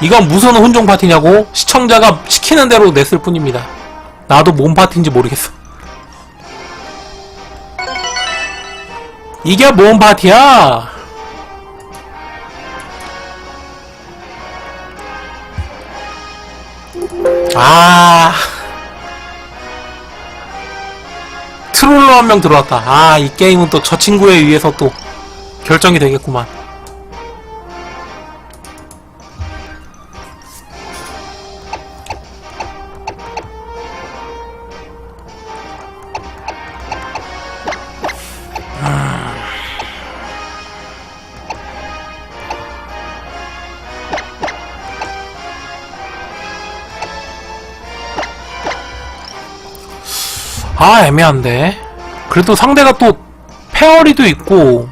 이건 무슨 혼종 파티냐고 시청자가 시키는 대로 냈을 뿐입니다. 나도 뭔 파티인지 모르겠어. 이게 뭔 파티야? 아. 트롤러 한 명 들어왔다. 아, 이 게임은 또 저 친구에 의해서 또 결정이 되겠구만. 아 애매한데. 그래도 상대가 또 페어리도 있고.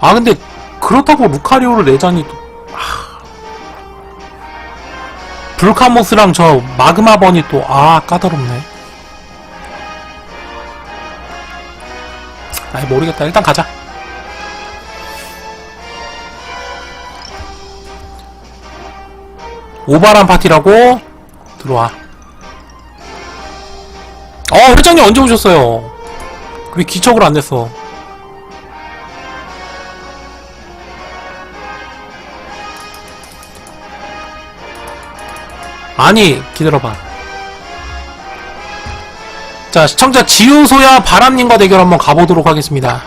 아 근데 그렇다고 루카리오를 내자니 또 아. 불카모스랑 저 마그마번이 또 아 까다롭네. 아이 모르겠다. 일단 가자. 오바란 파티라고 들어와. 어, 회장님 언제 오셨어요? 왜 기척을 안 냈어? 아니, 기다려봐. 자, 시청자 지우소야 바람님과 대결 한번 가보도록 하겠습니다.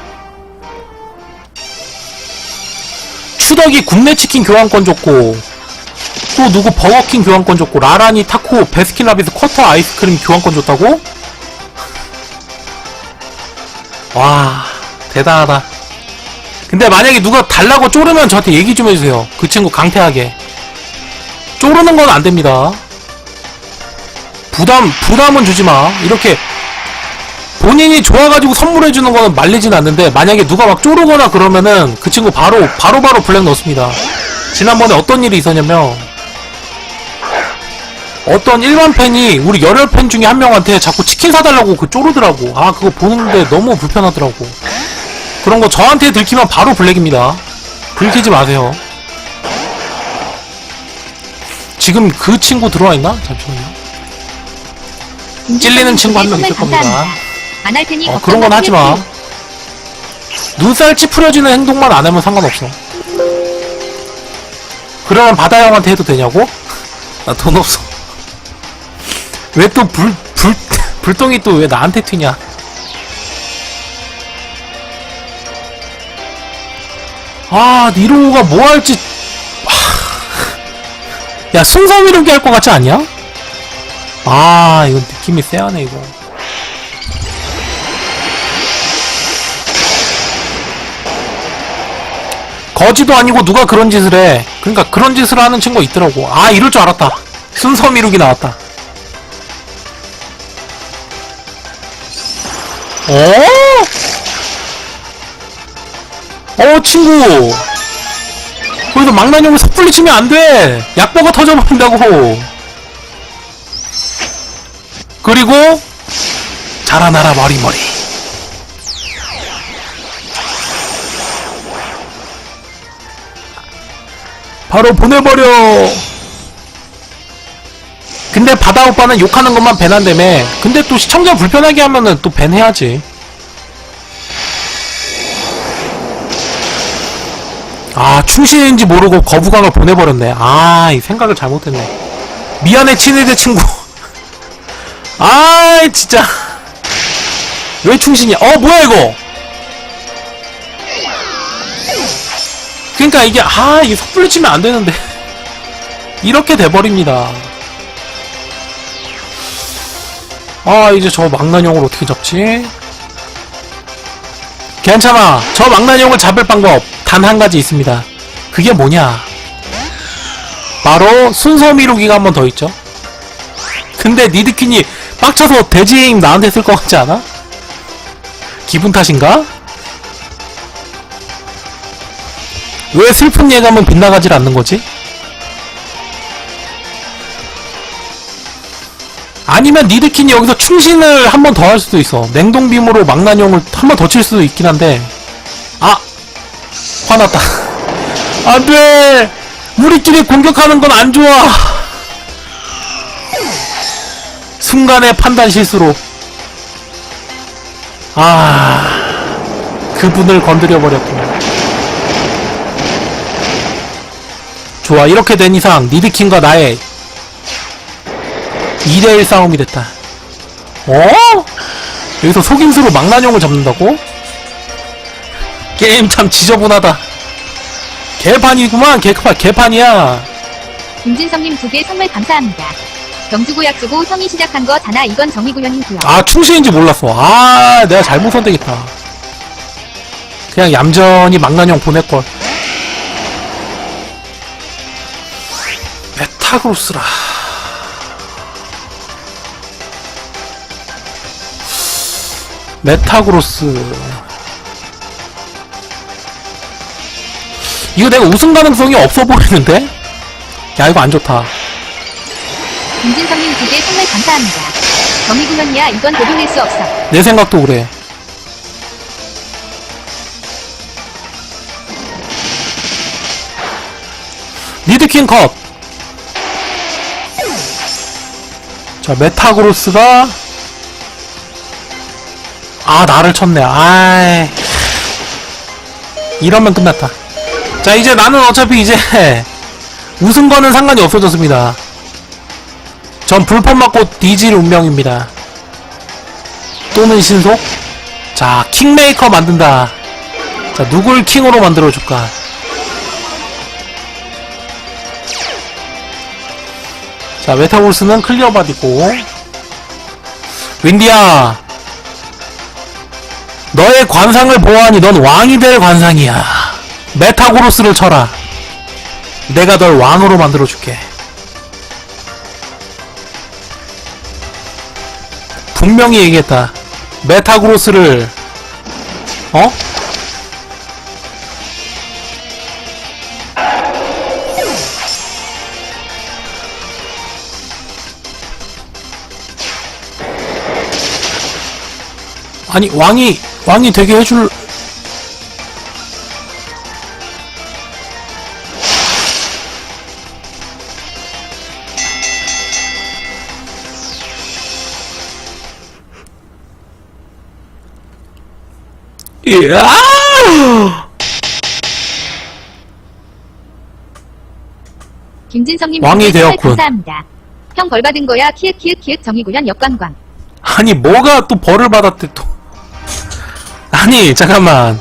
추덕이 굽네치킨 교환권 줬고, 또 누구 버거킹 교환권 줬고, 라라니 타코 베스킨라빈스 쿼터 아이스크림 교환권 줬다고? 와 대단하다. 근데 만약에 누가 달라고 쪼르면 저한테 얘기 좀 해주세요. 그 친구 강태하게. 쪼르는 건 안됩니다. 부담 부담은 주지마. 이렇게 본인이 좋아가지고 선물해주는 거는 말리진 않는데 만약에 누가 막 쪼르거나 그러면은 그 친구 바로 바로 바로 블랙 넣습니다. 지난번에 어떤 일이 있었냐면 어떤 일반 팬이 우리 열혈 팬 중에 한 명한테 자꾸 치킨 사달라고 그 쪼르더라고. 아, 그거 보는데 너무 불편하더라고. 그런 거 저한테 들키면 바로 블랙입니다. 들키지 마세요. 지금 그 친구 들어와 있나? 잠시만요. 찔리는 친구 한 명 있을 겁니다. 어, 그런 건 하지 마. 눈살 찌푸려지는 행동만 안 하면 상관없어. 그러면 바다 형한테 해도 되냐고? 나 돈 없어. 왜 또 불, 불, 불똥이 또 왜 나한테 튀냐? 아, 니로가 뭐 할지. 하... 야, 순서 미루기 할 것 같지 않냐? 아, 이건 느낌이 쎄하네, 이거. 거지도 아니고 누가 그런 짓을 해. 그러니까 그런 짓을 하는 친구가 있더라고. 아, 이럴 줄 알았다. 순서 미루기 나왔다. 어? 어, 친구. 거기서 망나뇽을 섣불리 치면 안 돼. 약보가 터져버린다고. 그리고, 자라나라 머리머리. 바로 보내버려. 근데 바다 오빠는 욕하는 것만 밴한다며. 근데 또 시청자 불편하게 하면은 또 밴해야지. 아, 충신인지 모르고 거부감을 보내버렸네. 아, 이 생각을 잘못했네. 미안해, 친해대 친구. 아, 진짜. 왜 충신이야? 어, 뭐야, 이거? 그러니까 이게 아 이게 섣불리 치면 안 되는데 이렇게 돼버립니다. 아 이제 저 망나뇽을 어떻게 잡지? 괜찮아. 저 망나뇽을 잡을 방법 단 한 가지 있습니다. 그게 뭐냐? 바로 순서 미루기가 한 번 더 있죠. 근데 니드킨이 빡쳐서 돼지임 나한테 쓸 것 같지 않아? 기분 탓인가? 왜 슬픈 예감은 빗나가질 않는 거지? 아니면 니드킨이 여기서 충신을 한 번 더 할 수도 있어. 냉동빔으로 망나뇽을 한 번 더 칠 수도 있긴 한데. 아! 화났다. 안 돼! 우리끼리 공격하는 건 안 좋아. 순간의 판단 실수로. 아, 그분을 건드려 버렸구나. 좋아, 이렇게 된 이상 니드킹과 나의 2대1 싸움이 됐다. 어? 여기서 속임수로 망나뇽을 잡는다고? 게임 참 지저분하다. 개판이구만, 개판, 개판이야. 김진성님 두 개 선물 감사합니다. 경주고 약주고 성이 시작한 거 다나 이건 정의구현이고요. 아, 충신인지 몰랐어. 아, 내가 잘못 선택했다. 그냥 얌전히 망나뇽 보낼걸. 메타그로스라. 메타그로스. 이거 내가 우승 가능성이 없어 보이는데? 야, 이거 안 좋다. 김진성님 두개 선물 감사합니다. 정의구현이야 이건 도둑낼 수 없어. 내 생각도 그래. 리드킹 컷. 자, 메타그로스가 아, 나를 쳤네. 아이. 이러면 끝났다. 자, 이제 나는 어차피 이제 우승과는 상관이 없어졌습니다. 전 불법 맞고 뒤질 운명입니다. 또는 신속? 자, 킹메이커 만든다. 자, 누굴 킹으로 만들어줄까? 자, 메타볼스는 클리어받이고. 윈디야. 너의 관상을 보아하니 넌 왕이 될 관상이야. 메타고로스를 쳐라. 내가 널 왕으로 만들어줄게. 분명히 얘기했다. 메타그로스를 어? 아니 왕이 왕이 되게 해줄 이야! 김진성님 왕이 되었군. 감사합니다. 형 벌 받은 거야 키읔 키읔 키읔 정의구현 역관광. 아니 뭐가 또 벌을 받았대 또 아니 잠깐만